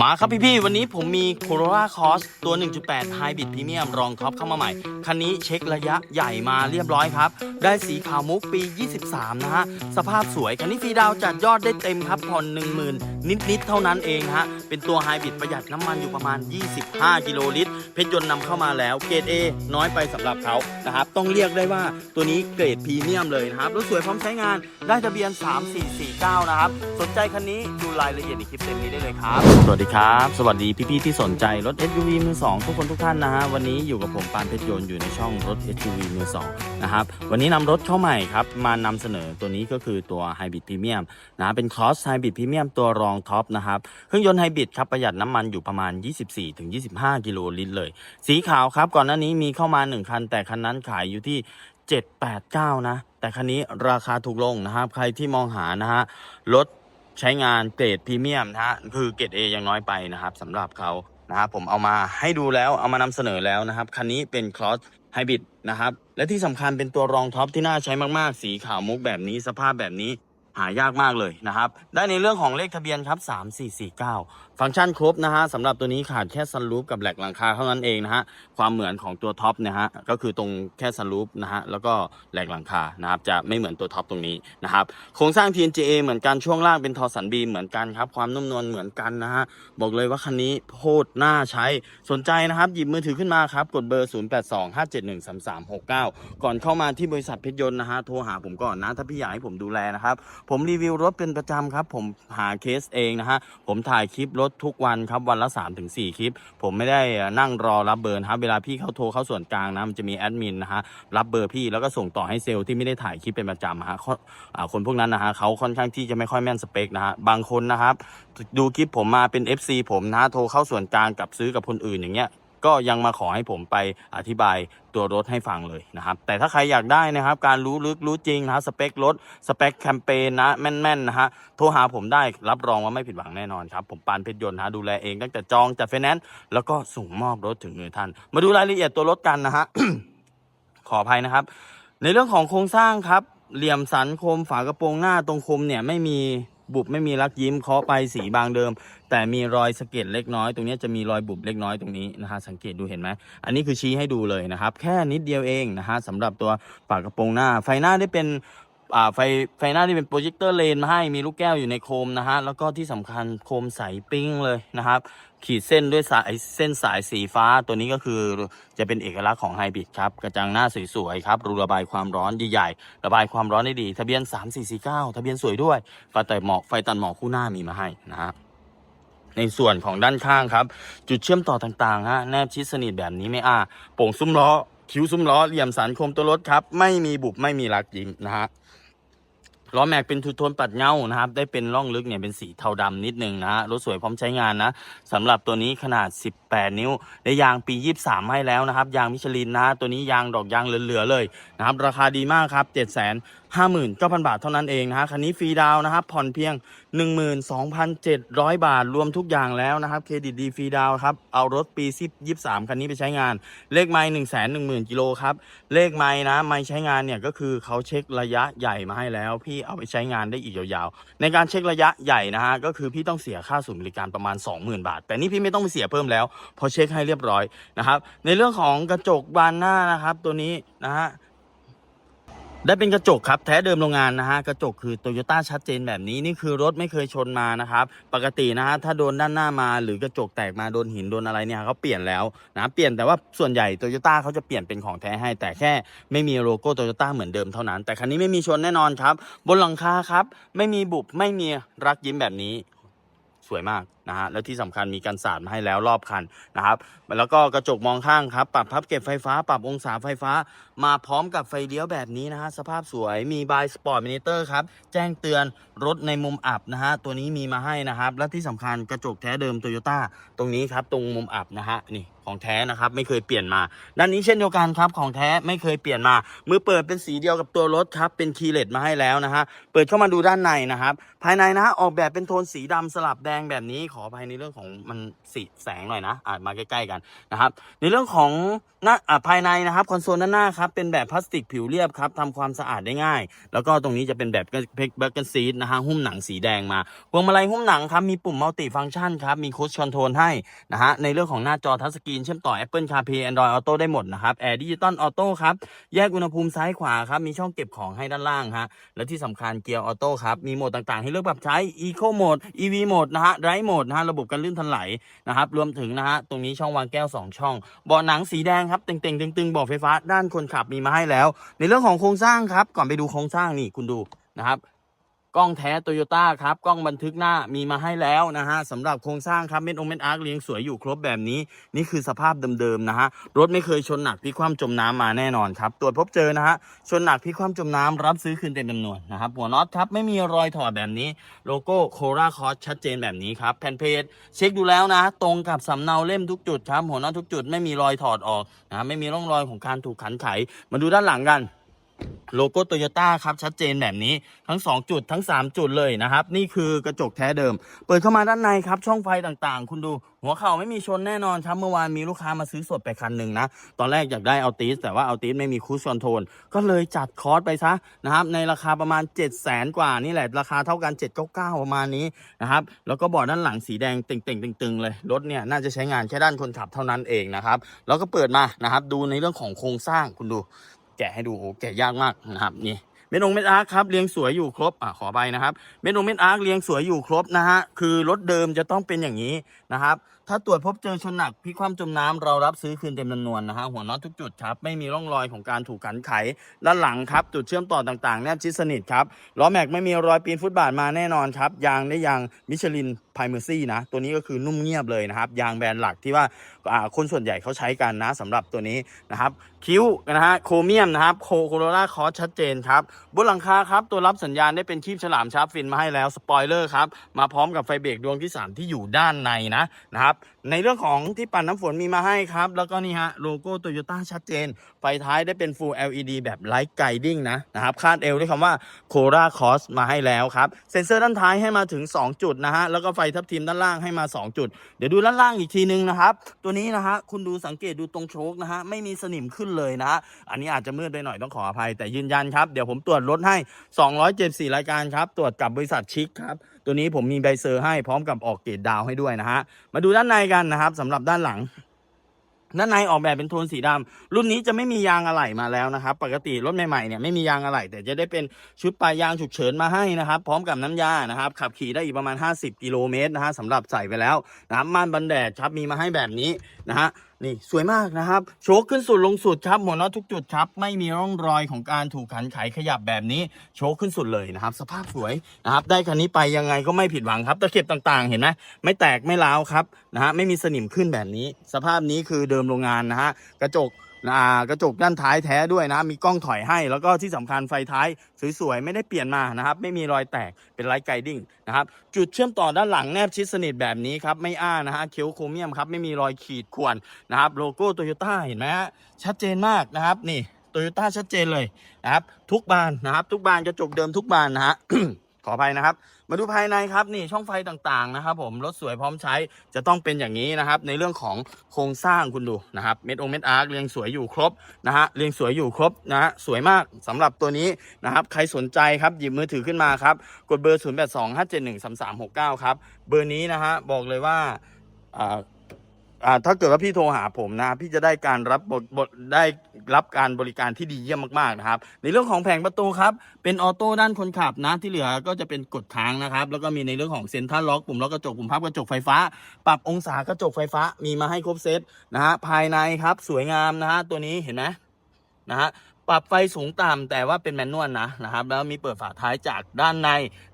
มาครับพี่ๆ วันนี้ผมมี Corolla Cross ตัว 1.8 Hybrid Premium รองท็อปเข้ามาใหม่ คันนี้เช็คระยะใหญ่มาเรียบร้อยครับ ได้สีขาวมุกปี 23 นะฮะ สภาพสวย คันนี้ฟรีดาวจัดยอดได้เต็มครับ ผ่อน10,000 นิด ๆ เท่านั้นเองฮะ เป็นตัวไฮบริดประหยัดน้ำมันอยู่ประมาณ 25 กิโลลิตร เพชรยนต์นำเข้ามาแล้วเกรด A น้อยไปสำหรับเขานะครับต้องเรียกได้ว่าตัวนี้เกรดพรีเมียมเลยนะครับรถสวยพร้อมใช้งานได้ทะเบียน 3449 นะครับ สนใจคันนี้ดูรายละเอียดในคลิปเต็มนี้ได้เลยครับ สวัสดีครับ สวัสดีพี่ๆที่สนใจรถ SUV มือสองทุกคนทุกท่านนะฮะวันนี้อยู่กับผมปานเพชรยนต์อยู่ในช่องรถ SUV มือสองนะครับวันนี้นำรถเข้าใหม่ครับมานำเสนอตัวนี้ก็คือตัว Hybrid Premium นะเป็น Cross Hybrid Premium ตัวรองท็อปนะครับเครื่องยนต์ไฮบริดครับประหยัดน้ำมันอยู่ประมาณ 24-25 กิโลลิตรเลยสีขาวครับก่อนหน้านี้มีเข้ามา 1 คัน แต่คันนั้นขายอยู่ที่ 789 นะ แต่คันนี้ราคาถูกลงนะครับ ใครที่มองหานะฮะรถใช้งานเกรดพรีเมียมนะฮะคือเกรด A ยังน้อยไปนะครับสำหรับเขานะครับผมเอามาให้ดูแล้วเอามานำเสนอแล้วนะครับ คันนี้เป็น Cross Hybrid นะครับ และที่สำคัญเป็นตัวรองท็อปที่น่าใช้มากๆ สีขาวมุกแบบนี้สภาพแบบนี้หายากมากเลยนะครับ ได้ในเรื่องของเลขทะเบียนครับ 3449 ฟังก์ชันครบนะฮะสำหรับตัวนี้ขาดแค่ซันรูฟกับแหลกหลังคาเท่านั้นเองนะฮะความเหมือนของตัวท็อปนะฮะก็คือตรงแค่ซันรูฟนะฮะแล้วก็แหลกหลังคานะครับจะไม่เหมือนตัวท็อปตรงนี้นะครับโครงสร้าง TNGA เหมือนกันช่วงล่างเป็นทอสันบีเหมือนกันครับความนุ่มนวลเหมือนกันนะฮะบอกเลยว่าคันนี้โคตรน่าใช้สนใจนะครับหยิบมือถือขึ้นมาครับกดเบอร์ 0825713369 ก่อนเข้ามาที่บริษัทเพชรยนต์นะฮะโทรหาผมก่อนนะถ้าพี่อยากให้ผมดูแลนะครับผมรีวิวรถเป็นประจำครับผมหาเคสเองนะฮะผมถ่ายคลิปรถทุกวันครับวันละ 3-4 คลิป ผมไม่ได้นั่งรอรับเบอร์นะครับเวลาพี่เขาโทรเข้าส่วนกลางนะมันจะมีแอดมินนะฮะรับเบอร์พี่แล้วก็ส่งต่อให้เซลล์ที่ไม่ได้ถ่ายคลิปเป็นประจำฮะคนพวกนั้นนะฮะเขาค่อนข้างที่จะไม่ค่อยแม่นสเปคนะฮะบางคนนะครับดูคลิปผมมาเป็น FC ผมนะโทรเข้าส่วนกลางกับซื้อกับคนอื่นอย่างเงี้ย ก็ยังมาขอให้ผมไปอธิบายตัวรถให้ฟังเลยนะครับ แต่ถ้าใครอยากได้นะครับ การรู้ลึกรู้จริงนะสเปครถ สเปคแคมเปญนะแม่นๆนะฮะโทรหาผมได้รับรองว่าไม่ผิดหวังแน่นอนครับ ผมปานเพชรยนต์นะดูแลเองตั้งแต่จองจัดไฟแนนซ์แล้วก็ส่งมอบรถถึงมือท่าน มาดูรายละเอียดตัวรถกันนะฮะขออภัยนะครับ ในเรื่องของโครงสร้างครับ เหลี่ยมสันคมฝากระโปรงหน้าตรงคมเนี่ยไม่มีบุบไม่มีรักยิ้มเคาะไปสีบางเดิม แต่มีรอยสะเก็ดเล็กน้อย ตรงนี้จะมีรอยบุบเล็กน้อยตรงนี้นะฮะสังเกตดูเห็นไหมอันนี้คือชี้ให้ดูเลยนะครับ แค่นิดเดียวเองนะฮะสำหรับตัวฝากระโปรงหน้า ไฟหน้าได้เป็น อ่าไฟไฟหน้าที่เป็นโปรเจคเตอร์เลนมาให้มีลูกแก้วอยู่ในโคมนะฮะแล้วก็ที่สำคัญโคมใสปิ้งเลยนะครับ ขีดเส้นด้วยสายเส้นสายสีฟ้าตัวนี้ก็คือจะเป็นเอกลักษณ์ของไฮบริดครับ กระจังหน้าสวยๆครับรูระบายความร้อนใหญ่ๆระบายความร้อนได้ดี ทะเบียน 3449 ทะเบียนสวยด้วยไฟตัดหมอกไฟตัดหมอกคู่หน้ามีมาให้นะฮะในส่วนของด้านข้างครับ จุดเชื่อมต่อต่างๆฮะแนบชิดสนิทแบบนี้ไม่อ้าโป่งซุ้มล้อคิ้วซุ้มล้อเหลี่ยมสันคมตัวรถครับ ไม่มีบุบไม่มีรักยิ้มนะฮะ ล้อแม็กเป็นทูโทนปัดเงานะครับ ได้เป็นร่องลึกเนี่ยเป็นสีเทาดำนิดนึงนะรถสวยพร้อมใช้งานนะสำหรับตัวนี้ขนาด 18 นิ้วได้ยางปี 23 ให้แล้วนะครับ ยางมิชลินนะตัวนี้ยางดอกยางเหลือๆเลยนะครับ ราคาดีมากครับ7 5 9 0 0 0 บาทเท่านั้นเองนะฮะคันนี้ฟรีดาวนะครับผ่อนเพียง 12,700 บาทรวมทุกอย่างแล้วนะครับเครดิตดีฟรีดาวครับเอารถปี10 23คันนี้ไปใช้งาน เลขไม้1 1 0 0 0 0กิโลครับเลขไม้นะไม้ใช้งานเนี่ยก็คือเขาเช็คระยะใหญ่มาให้แล้ว พี่เอาไปใช้งานได้อีกยาวๆ ในการเช็คระยะใหญ่นะฮะก็คือพี่ต้องเสียค่าศูนย์บริการประมาณ 20,000 บาท แต่นี่พี่ไม่ต้องไปเสียเพิ่มแล้วพอเช็คให้เรียบร้อยนะครับในเรื่องของกระจกบานหน้านะครับตัวนี้นะฮะ ได้เป็นกระจกครับแท้เดิมโรงงานนะฮะกระจกคือโตโยต้าชัดเจนแบบนี้นี่คือรถไม่เคยชนมานะครับปกตินะฮะถ้าโดนด้านหน้ามาหรือกระจกแตกมาโดนหินโดนอะไรเนี่ยเขาเปลี่ยนแล้วนะเปลี่ยนแต่ว่าส่วนใหญ่โตโยต้าเขาจะเปลี่ยนเป็นของแท้ให้ แต่แค่ไม่มีโลโก้โตโยต้าเหมือนเดิมเท่านั้น แต่คันนี้ไม่มีชนแน่นอนครับ บนหลังคาครับ ไม่มีบุบไม่มีรักยิ้มแบบนี้ สวยมากนะฮะแล้วที่สำคัญมีกันสาดมาให้แล้วรอบคันนะครับ แล้วก็กระจกมองข้างครับ ปรับพับเก็บไฟฟ้า ปรับองศาไฟฟ้า มาพร้อมกับไฟเลี้ยวแบบนี้นะฮะสภาพสวยมีบายสปอร์ตมินิเตอร์ครับแจ้งเตือนรถในมุมอับนะฮะตัวนี้มีมาให้นะครับ และที่สำคัญกระจกแท้เดิมโตโยต้าตรงนี้ครับตรงมุมอับนะฮะนี่ของแท้นะครับไม่เคยเปลี่ยนมา ด้านนี้เช่นเดียวกันครับของแท้ไม่เคยเปลี่ยนมา มือเปิดเป็นสีเดียวกับตัวรถครับเป็นคีย์เลสมาให้แล้วนะฮะเปิดเข้ามาดูด้านในนะครับภายในนะฮะออกแบบเป็นโทนสีดำสลับแดงแบบนี้ขออภัยในเรื่องของมันสีแสงหน่อยนะอาจมาใกล้ๆกันนะครับ ในเรื่องของหน้าอ่าภายในนะครับคอนโซลด้านหน้าครับเป็นแบบพลาสติกผิวเรียบครับทำความสะอาดได้ง่าย แล้วก็ตรงนี้จะเป็นแบบเพกแบ็กกันซีดนะฮะหุ้มหนังสีแดงมาพวงมาลัยหุ้มหนังครับมีปุ่มมัลติฟังก์ชันครับมีคูชคอนโทรลให้นะฮะในเรื่องของหน้าจอทัชสกรีนเชื่อมต่อ Apple CarPlay Android Auto ได้หมดนะครับแอร์ดิจิตอลออโต้ครับแยกอุณหภูมิซ้ายขวาครับมีช่องเก็บของให้ด้านล่างฮะและที่สำคัญเกียร์ออโต้ครับมีโหมดต่างๆ ให้เลือกปรับใช้ Eco Mode EV Mode นะฮะ Drive Mode นะฮะระบบการลื่นทันไหลนะครับรวมถึงนะฮะตรงนี้ช่องวางแก้ว 2 ช่องเบาะหนังสีแดงครับเต่งๆตึงๆเบาะไฟฟ้าด้านคนขับมีมาให้แล้ว ในเรื่องของโครงสร้างครับก่อนไปดูโครงสร้างนี่คุณดูนะครับ กล้องแท้โตโยต้าครับ กล้องบันทึกหน้ามีมาให้แล้วนะฮะสำหรับโครงสร้างครับ เม็ดองเม็ดอาร์คเลี้ยงสวยอยู่ครบแบบนี้ นี่คือสภาพเดิมๆนะฮะ รถไม่เคยชนหนักพลิคว่ำจมน้ำมาแน่นอนครับ ตรวจพบเจอนะฮะ ชนหนักพลิคว่ำจมน้ำรับซื้อคืนเต็มจำนวนนะครับ หัวน็อตครับ ไม่มีรอยถอดแบบนี้ โลโก้โคราคอสชัดเจนแบบนี้ครับ แผ่นเพจเช็คดูแล้วนะ ตรงกับสำเนาเล่มทุกจุดครับ หัวน็อตทุกจุดไม่มีรอยถอดออกนะ ไม่มีร่องรอยของการถูกขันไข มาดูด้านหลังกัน โลโก้โตโยต้าครับ ชัดเจนแบบนี้ทั้ง 2 จุดทั้ง 3 จุดเลยนะครับ นี่คือกระจกแท้เดิม เปิดเข้ามาด้านในครับ ช่องไฟต่างๆ คุณดู หัวเข่าไม่มีชนแน่นอนครับ เมื่อวานมีลูกค้ามาซื้อสดไปคันหนึ่งนะ ตอนแรกอยากได้เอาติสแต่ว่าเอาติสไม่มีคูชคอนโทรลก็เลยจัดคอร์สไปซะนะครับ ในราคาประมาณ 7 0 0 0 0 0กว่านี่แหละ ราคาเท่ากัน 799 ประมาณนี้นะครับ แล้วก็เบาะด้านหลังสีแดงเต่งๆตึงๆเลยรถเนี่ยน่าจะใช้งานแค่ด้านคนขับเท่านั้นเองนะครับแล้วก็เปิดมานะครับดูในเรื่องของโครงสร้างคุณดู กะให้ดูโอ้แกะยากมากนะครับนี่เม็ดองเม็ดอาร์คครับเรียงสวยอยู่ครบอะขอไปนะครับเม็ดองเม็ดอาร์คเรียงสวยอยู่ครบนะฮะคือรถเดิมจะต้องเป็นอย่างนี้นะครับถ้าตรวจพบเจอชนหนักพิคว่ำจมน้ำเรารับซื้อคืนเต็มจำนวนนะฮะหัวน็อตทุกจุดครับไม่มีร่องรอยของการถูกขันไขด้านหลังครับ จุดเชื่อมต่อต่างๆ แนบชิดสนิทครับล้อแม็กไม่มีรอยปีนฟุตบาทมาแน่นอนครับ ยางได้ยางมิชลินไพเมอร์ซี่นะ ตัวนี้ก็คือนุ่มเงียบเลยนะครับ ยางแบรนด์หลักที่ว่าอ่าคนส่วนใหญ่เขาใช้กันนะสำหรับตัวนี้นะครับคิ้วนะฮะโครเมียมนะครับโคโคโรล่าคอสชัดเจนครับบนหลังคาครับตัวรับสัญญาณได้เป็นคีบฉลามชาร์ปฟินมาให้แล้วสปอยเลอร์ครับมาพร้อมกับไฟเบรกดวงที่ 3 ที่อยู่ด้านในนะนะครับับ ในเรื่องของที่ปัดน้ำฝนมีมาให้ครับ แล้วก็นี่ฮะ โลโก้โตโยต้าชัดเจน ไฟท้ายได้เป็น Full LED แบบไลท์ไกดิ้งนะนะครับ คาดเอวด้วยคำว่าโคราคอสมาให้แล้วครับ เซ็นเซอร์ด้านท้ายให้มาถึง 2 จุดนะฮะ แล้วก็ไฟทับทิมด้านล่างให้มา 2 จุด เดี๋ยวดูด้านล่างอีกทีนึงนะครับ ตัวนี้นะฮะ คุณดูสังเกตดูตรงโชคนะฮะ ไม่มีสนิมขึ้นเลยนะฮะ อันนี้อาจจะมืดไปหน่อยต้องขออภัย แต่ยืนยันครับ เดี๋ยวผมตรวจรถให้ 274 รายการครับ ตรวจกับบริษัทชิคครับ ตัวนี้ผมมีใบเซอร์ให้พร้อมกับออกเกรดดาวให้ด้วยนะฮะ มาดูด้านในกันนะครับสำหรับด้านหลัง ด้านในออกแบบเป็นโทนสีดำรุ่นนี้จะไม่มียางอะไหล่มาแล้วนะครับ ปกติรถใหม่ๆเนี่ยไม่มียางอะไหล่แต่จะได้เป็นชุดปลายยางฉุกเฉินมาให้นะครับ พร้อมกับน้ำยานะครับ ขับขี่ได้อีกประมาณ 50 กิโลเมตรนะฮะสำหรับใส่ไปแล้วนะครับม่านบันแดดครับมีมาให้แบบนี้นะฮะ นี่สวยมากนะครับ โชคขึ้นสุดลงสุดครับหมดน็อตทุกจุดครับ ไม่มีร่องรอยของการถูกขันไขขยับแบบนี้ โชคขึ้นสุดเลยนะครับ สภาพสวยนะครับ ได้คันนี้ไปยังไงก็ไม่ผิดหวังครับ ตะเข็บต่างๆ เห็นไหมไม่แตกไม่ร้าวครับนะฮะไม่มีสนิมขึ้นแบบนี้ สภาพนี้คือเดิมโรงงานนะฮะกระจก อ่ากระจกด้านท้ายแท้ด้วยนะ มีกล้องถอยให้ แล้วก็ที่สำคัญไฟท้ายสวยๆ ไม่ได้เปลี่ยนมานะครับ ไม่มีรอยแตก เป็นไลท์ไกดิ้งนะครับ จุดเชื่อมต่อด้านหลังแนบชิดสนิทแบบนี้ครับ ไม่อ้านะฮะเคี้ยวโครเมียมครับ ไม่มีรอยขีดข่วนนะครับ โลโก้โตโยต้าเห็นไหมฮะ ชัดเจนมากนะครับ นี่โตโยต้าชัดเจนเลยนะครับ ทุกบานนะครับ ทุกบานกระจกเดิมทุกบานนะฮะ ขออภัยนะครับ มาดูภายในครับนี่ช่องไฟต่างๆนะครับ ผมรถสวยพร้อมใช้จะต้องเป็นอย่างนี้นะครับ ในเรื่องของโครงสร้างคุณดูนะครับเม็ดองเม็ดอาร์คเรียงสวยอยู่ครบนะฮะเรียงสวยอยู่ครบนะฮะสวยมากสำหรับตัวนี้นะครับใครสนใจครับหยิบมือถือขึ้นมาครับกดเบอร์ 0 8 2 5 7 1 3 3 6 9 ครับเบอร์นี้นะฮะบอกเลยว่า อ่าถ้าเกิดว่าพี่โทรหาผมนะ พี่จะได้การรับบทบทได้รับการบริการที่ดีเยี่ยมมากๆนะครับ ในเรื่องของแผงประตูครับ เป็นออโต้ด้านคนขับนะ ที่เหลือก็จะเป็นกดค้างนะครับ แล้วก็มีในเรื่องของเซ็นทรัลล็อกปุ่มล็อกกระจกปุ่มพับกระจกไฟฟ้า ปรับองศากระจกไฟฟ้ามีมาให้ครบเซตนะฮะภายในครับสวยงามนะฮะตัวนี้เห็นไหมนะฮะปรับไฟสูงต่ำแต่ว่าเป็นแมนนวลนะนะครับ แล้วมีเปิดฝาท้ายจากด้านใน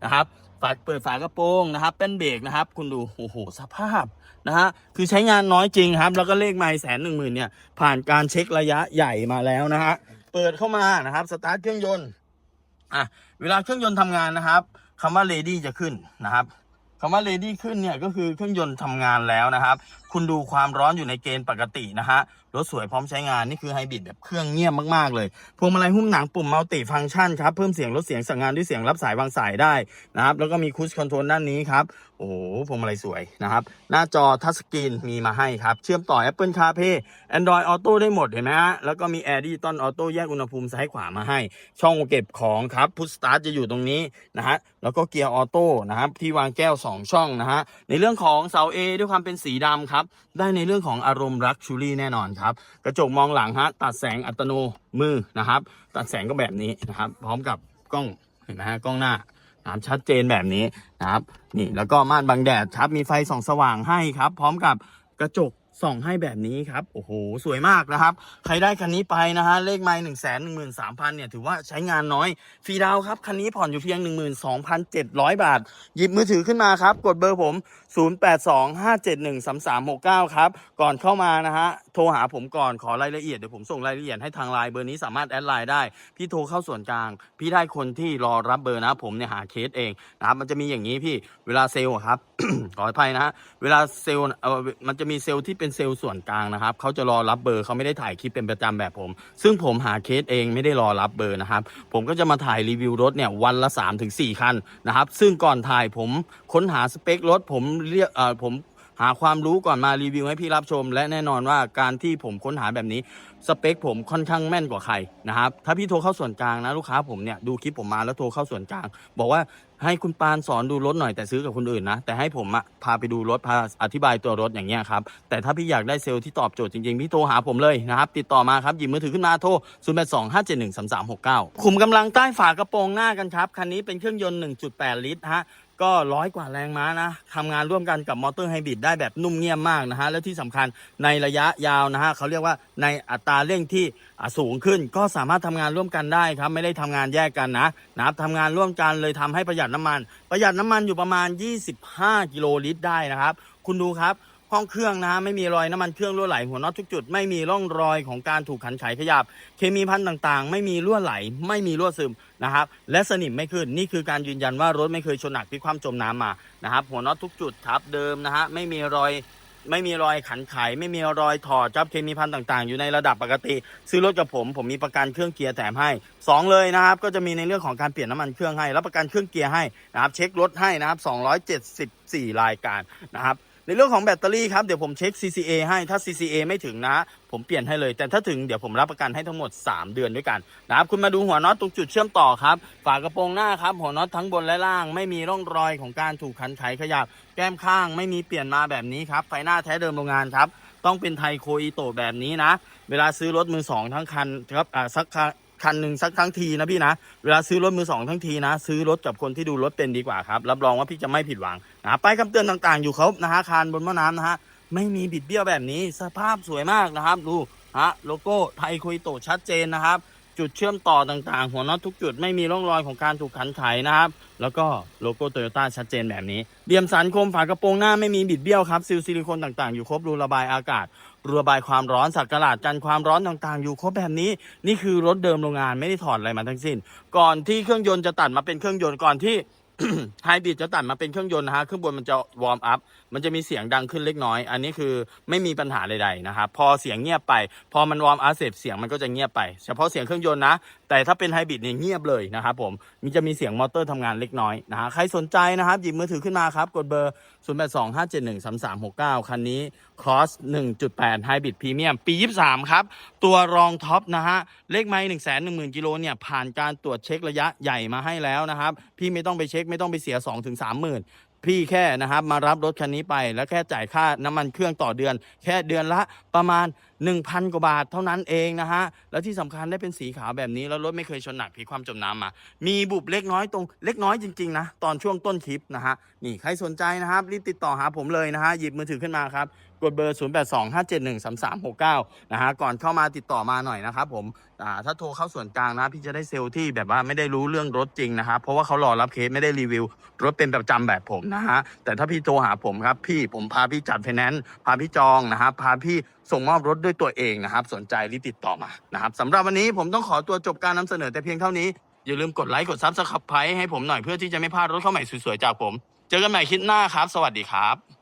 นะครับ ฝาเปิดฝากระโปรงนะครับเป็นเบรกนะครับ คุณดูโอ้โหสภาพนะฮะคือใช้งานน้อยจริงครับ แล้วก็เลขไม่แสนหนึ่งหมื่นเนี่ยผ่านการเช็คระยะใหญ่มาแล้วนะฮะเปิดเข้ามานะครับสตาร์ทเครื่องยนต์อะเวลาเครื่องยนต์ทำงานนะครับคำว่า ready จะขึ้นนะครับคำว่า ready ขึ้นเนี่ยก็คือเครื่องยนต์ทำงานแล้วนะครับคุณดูความร้อนอยู่ในเกณฑ์ปกตินะฮะ รถสวยพร้อมใช้งาน นี่คือไฮบริดแบบเครื่องเงียบมาก ๆ เลย พวงมาลัยหุ้มหนังปุ่มมัลติฟังก์ชันครับ เพิ่มเสียงลดเสียงสั่งงานด้วยเสียงรับสายวางสายได้นะครับ แล้วก็มีคูชคอนโทรลด้านนี้ครับ โอ้โหพวงมาลัยสวยนะครับ หน้าจอทัชสกรีนมีมาให้ครับ เชื่อมต่อ Apple CarPlay Android Auto ได้หมดเห็นไหมฮะ แล้วก็มี Air Digital Auto แยกอุณหภูมิซ้ายขวามาให้ ช่องเก็บของครับพุ s สตาร์ทจะอยู่ตรงนี้นะฮะ แล้วก็เกียร์ออโต้นะครับที่วางแก้ว 2 ช่องนะฮะ ในเรื่องของเสา A ด้วยความเป็นสีดำครับได้ในเรื่องของอารมณ์รักชูรี่แน่นอนครับ กระจกมองหลังฮะตัดแสงอัตโนมือนะครับ ตัดแสงก็แบบนี้นะครับ พร้อมกับกล้องเห็นไหมฮะกล้องหน้านะครับชัดเจนแบบนี้นะครับ นี่แล้วก็ม่านบังแดดครับมีไฟส่องสว่างให้ครับ พร้อมกับกระจก ส่องให้แบบนี้ครับ โอ้โห สวยมากนะครับ ใครได้คันนี้ไปนะฮะ เลขไม้หนึ่งแสนหนึ่งหมื่นสามพันเนี่ย ถือว่าใช้งานน้อย ฟรีดาวครับ คันนี้ผ่อนอยู่เพียง12,700บาท หยิบมือถือขึ้นมาครับ กดเบอร์ผม0825713369ครับ ก่อนเข้ามานะฮะ โทรหาผมก่อนขอรายละเอียด เดี๋ยวผมส่งรายละเอียดให้ทางไลน์เบอร์นี้สามารถแอดไลน์ได้ พี่โทรเข้าส่วนกลาง พี่ได้คนที่รอรับเบอร์นะผมเนี่ยหาเคสเองนะครับ มันจะมีอย่างนี้พี่ เวลาเซลล์ครับ ขออภัยนะฮะ เวลาเซลล์เออมันจะมีเซลล์ที่เป็นเซลล์ส่วนกลางนะครับเขาจะรอรับเบอร์เขาไม่ได้ถ่ายคลิปเป็นประจำแบบผม ซึ่งผมหาเคสเองไม่ได้รอรับเบอร์นะครับ ผมก็จะมาถ่ายรีวิวรถเนี่ยวันละ 3-4 คันนะครับ ซึ่งก่อนถ่ายผมค้นหาสเปครถผมเรียกเอ่อผม หาความรู้ก่อนมารีวิวให้พี่รับชม และแน่นอนว่าการที่ผมค้นหาแบบนี้ สเปคผมค่อนข้างแม่นกว่าใครนะครับถ้าพี่โทรเข้าส่วนกลางนะลูกค้าผมเนี่ยดูคลิปผมมาแล้วโทรเข้าส่วนกลาง บอกว่าให้คุณปานสอนดูรถหน่อยแต่ซื้อกับคนอื่นนะแต่ให้ผมอะพาไปดูรถพาอธิบายตัวรถอย่างเงี้ยครับแต่ถ้าพี่อยากได้เซลล์ที่ตอบโจทย์จริงๆพี่โทรหาผมเลยนะครับติดต่อมาครับหยิบมือถือขึ้นมาโทร0 8 2 5 7 1 3 3 6 9ขุมกำลังใต้ฝากระโปรงหน้ากันครับคันนี้เป็นเครื่องยนต์ 1.8 ลิตรฮะ ก็ร้อยกว่าแรงม้านะทำงานร่วมกันกับมอเตอร์ไฮบริดได้แบบนุ่มเงียบมากนะฮะ และที่สำคัญในระยะยาวนะฮะเขาเรียกว่าในอัตราเร่งที่สูงขึ้น ก็สามารถทำงานร่วมกันได้ครับไม่ได้ทำงานแยกกันนะนะครับทำงานร่วมกันเลยทำให้ประหยัดน้ำมัน ประหยัดน้ำมันอยู่ประมาณ 25 กิโลลิตรได้นะครับ คุณดูครับ ห้องเครื่องนะไม่มีรอยน้ำมันเครื่องรั่วไหลหัวน็อตทุกจุดไม่มีร่องรอยของการถูกขันไขขยับ เคมีพันต่างๆ ไม่มีรั่วไหล ไม่มีรั่วซึมนะครับและสนิมไม่ขึ้นนี่คือการยืนยันว่ารถไม่เคยชนหนักที่ความจมน้ำมานะครับหัวน็อตทุกจุดครับเดิมนะฮะไม่มีรอยไม่มีรอยขันไข ไม่มีรอยถอดจับเคมีพันต่างๆ อยู่ในระดับปกติ ซื้อรถกับผม ผมมีประกันเครื่องเกียร์แถมให้สองเลยนะครับ ก็จะมีในเรื่องของการเปลี่ยนน้ำมันเครื่องให้ รับประกันเครื่องเกียร์ให้นะครับ เช็ครถให้นะครับ274 รายการนะครับ ในเรื่องของแบตเตอรี่ครับ เดี๋ยวผมเช็ค CCA ให้ถ้า CCA ไม่ถึงนะ ผมเปลี่ยนให้เลย แต่ถ้าถึงเดี๋ยวผมรับประกันให้ทั้งหมด 3 เดือนด้วยกันนะครับคุณมาดูหัวน็อตตรงจุดเชื่อมต่อครับ ฝากระโปรงหน้าครับ หัวน็อตทั้งบนและล่าง ไม่มีร่องรอยของการถูกขันไขขยับ แก้มข้างไม่มีเปลี่ยนมาแบบนี้ครับไฟหน้าแท้เดิมโรงงานครับต้องเป็นไทยโคอิโตแบบนี้นะ เวลาซื้อรถมือสองทั้งคันครับอ่าสัก คันหนึ่งสักทั้งทีนะพี่นะ เวลาซื้อรถมือสองทั้งทีนะ ซื้อรถกับคนที่ดูรถเป็นดีกว่าครับ รับรองว่าพี่จะไม่ผิดหวังนะป้ายคำเตือนต่างๆอยู่ครบนะฮะคานบนหม้อน้ำนะฮะไม่มีบิดเบี้ยวแบบนี้สภาพสวยมากนะครับ ดูฮะโลโก้ไทยคุยโตชัดเจนนะครับ จุดเชื่อมต่อต่างๆ หัวน็อตทุกจุดไม่มีร่องรอยของการถูกขันไขนะครับ แล้วก็โลโก้โตโยต้าชัดเจนแบบนี้เดียมสันคมฝากระโปรงหน้าไม่มีบิดเบี้ยวครับซิลซิลิโคนต่างๆ อยู่ครบรูระบายอากาศรูระบายความร้อนสักกระดาษกันความร้อนต่างๆ อยู่ครบแบบนี้ นี่คือรถเดิมโรงงานไม่ได้ถอดอะไรมาทั้งสิ้น ก่อนที่เครื่องยนต์จะตัดมาเป็นเครื่องยนต์ก่อนที่ ไฮบริดจะตัดมาเป็นเครื่องยนต์นะฮะเครื่องบนมันจะวอร์มอัพมันจะมีเสียงดังขึ้นเล็กน้อย อันนี้คือไม่มีปัญหาใดๆนะครับพอเสียงเงียบไป พอมันวอร์มอัพเสร็จเสียงมันก็จะเงียบไป เฉพาะเสียงเครื่องยนต์นะ แต่ถ้าเป็นไฮบริดเนี่ยเงียบเลยนะครับผมมีจะมีเสียงมอเตอร์ทำงานเล็กน้อยนะฮะใครสนใจนะครับหยิบมือถือขึ้นมาครับ กดเบอร์ 0 8 2 5 7 1 3 3 6 9 คันนี้ Cross 1.8 Hybrid Premium ปี 23 ครับ ตัวรองท็อปนะฮะเลขไม้1 1 0 0 0 0กิโลเนี่ยผ่านการตรวจเช็คระยะใหญ่มาให้แล้วนะครับ พี่ไม่ต้องไปเช็คไม่ต้องไปเสีย 2-3หมื่น พี่แค่นะครับมารับรถคันนี้ไป แล้วแค่จ่ายค่าน้ำมันเครื่องต่อเดือน แค่เดือนละประมาณ 1,000 กว่าบาทเท่านั้นเองนะฮะแล้วที่สำคัญได้เป็นสีขาวแบบนี้แล้วรถไม่เคยชนหนักพลิกความจมน้ำมา มีบุบเล็กน้อยตรงเล็กน้อยจริงๆนะตอนช่วงต้นคลิปนะฮะนี่ใครสนใจนะครับรีบติดต่อหาผมเลยนะฮะหยิบมือถือขึ้นมาครับ กดเบอร์ 0 8 2 5 7 1 3 3 6 9 นะฮะ ก่อนเข้ามาติดต่อมาหน่อยนะครับผมอ่าถ้าโทรเข้าส่วนกลางนะ พี่จะได้เซลล์ที่แบบว่าไม่ได้รู้เรื่องรถจริงนะครับ เพราะว่าเขารอรับเคสไม่ได้รีวิว รถเป็นประจำแบบผมนะฮะ แต่ถ้าพี่โทรหาผมครับ พี่ผมพาพี่จัดไฟแนนซ์พาพี่จองนะครับ พาพี่ส่งมอบรถด้วยตัวเองนะครับ สนใจรีบติดต่อมานะครับสำหรับวันนี้ผมต้องขอตัวจบการนำเสนอแต่เพียงเท่านี้ อย่าลืมกดไลค์กดซับสไครต์ให้ผมหน่อยเพื่อที่จะไม่พลาดรถเข้าใหม่สวยๆจากผม เจอกันใหม่คลิปหน้าครับ สวัสดีครับ